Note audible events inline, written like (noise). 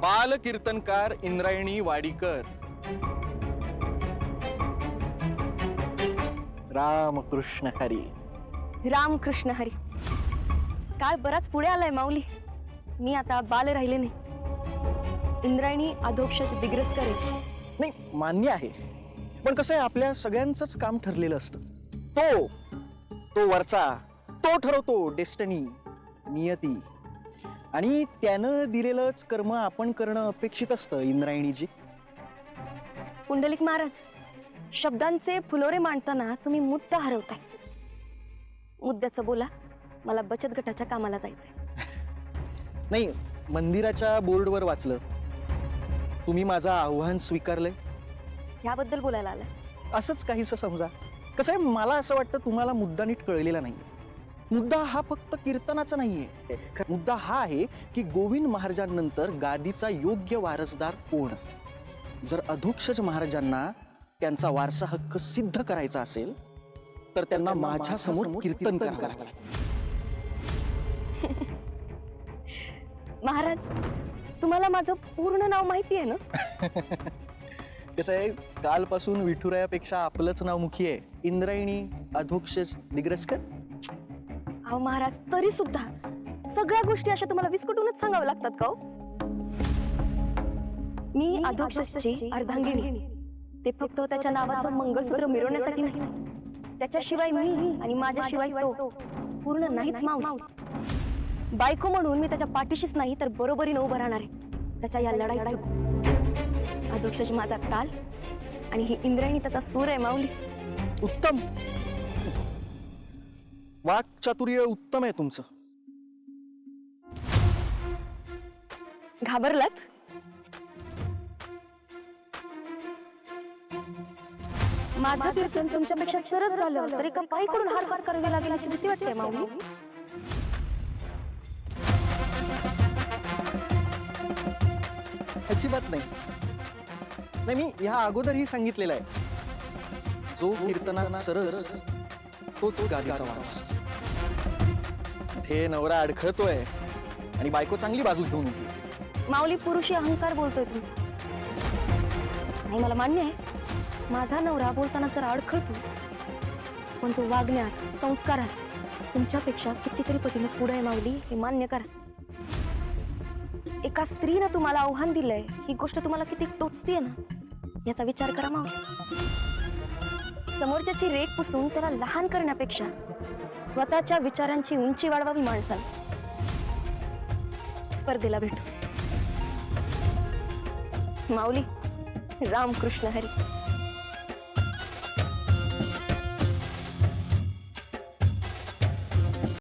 बाल कीर्तनकार इंद्रायणी वाडीकर. रामकृष्ण हरी. रामकृष्ण हरी. काळ बराच पुढे आलाय माऊली. मी आता बाल राहिले नाही. इंद्रायणी अधोक्षज दिग्रस करे नाही मान्य आहे. पण कसं आहे आपल्या सगळ्यांचंच काम ठरलेलं असतं. तो तो वरचा तो ठरवतो डेस्टनी नियती. आणि त्यानं दिलेलंच कर्म आपण करणं अपेक्षित असतं इंद्रायणीजी. पुंडलिक महाराज शब्दांचे फुलोरे मांडताना तुम्ही मुद्दा हरवताय. मुद्द्याचं बोला मला बचत गटाच्या कामाला जायचंय. (laughs) नाही मंदिराच्या बोर्डवर वाचलं. तुम्ही माझं आव्हान स्वीकारलंय. याबद्दल बोलायला आलं. असंच काहीसं समजा. कसं आहे मला असं वाटतं तुम्हाला मुद्दा नीट कळलेला नाही मुद्दा हा फक्त कीर्तनाचा नाहीये. मुद्दा हा आहे की गोविंद महाराजांनंतर गादीचा योग्य वारसदार कोण? जर अधोक्षज महाराजांना त्यांचा वारसा हक्क सिद्ध करायचा असेल तर त्यांना माझ्यासमोर कीर्तन करावं लागेल. (laughs) महाराज तुम्हाला माझं पूर्ण नाव माहिती आहे ना? (laughs) कसं आहे कालपासून विठुरायापेक्षा आपलंच नाव मुखी आहे. इंद्रायणी अधोक्षज दिग्रसकर? अहो महाराज तरी सुद्धा सगळ्या गोष्टी अशा तुम्हाला विस्कटूनच सांगाव्या लागतात का हो? मी अधोक्षजची अर्धांगिणी. ते फक्त त्याच्या नावाचं मंगळसूत्र मिरवण्यासाठी नाही. त्याच्याशिवाय मी आणि माझ्याशिवाय तो पूर्ण नाहीच माव बायको म्हणून मी त्याच्या पाठीशीच नाही तर बरोबरीनं उभं राहणार आहे. त्याच्या या लढाईत अधोक्षज माझा ताल आणि ही इंद्रायणी त्याचा सूर आहे माऊली. उत्तम. वाक चातुर्य उत्तम आहे तुमचं. घाबरलात? माझं कीर्तन तुमच्यापेक्षा सरस झालं तरी का पायीकडून हार पार करावी लागेल अशी भीती वाटते माऊली? अजिबात नाही. नाही मी ह्या अगोदरही सांगितलेलं आहे. जो कीर्तनात सरस तोच गादीचा माणूस. हे नवरा अडखळतोय आणि बायको चांगली बाजू घेऊन उभी आहे. माऊली पुरुषी अहंकार बोलतोय तुमचा. नाही मला मान्य आहे माझा नवरा बोलताना जरा अडखळतो पण तो वागण्यात संस्कारात तुमच्यापेक्षा कितीतरी पटीने पुढे आहे माऊली हे मान्य करा. एका स्त्रीनं तुम्हाला आव्हान दिलंय ही गोष्ट तुम्हाला किती टोचतीये ना याचा विचार करा माऊली. समोरच्याची रेख पुसून त्याला लहान करण्यापेक्षा स्वतःच्या विचारांची उंची वाढवावी माणसाला. स्पर्धेला भेटू. माऊली रामकृष्ण हरी.